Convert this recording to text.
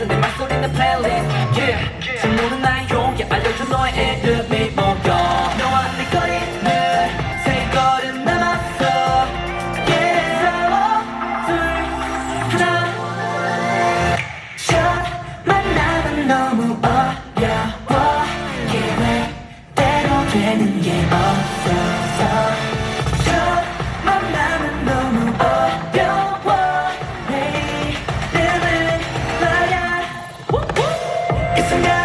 같은 내 말소리 내 플레이리스트 yeah. yeah. 잘 모르는 나의 용기 알려줘 너의 이름이 뭔가 It's a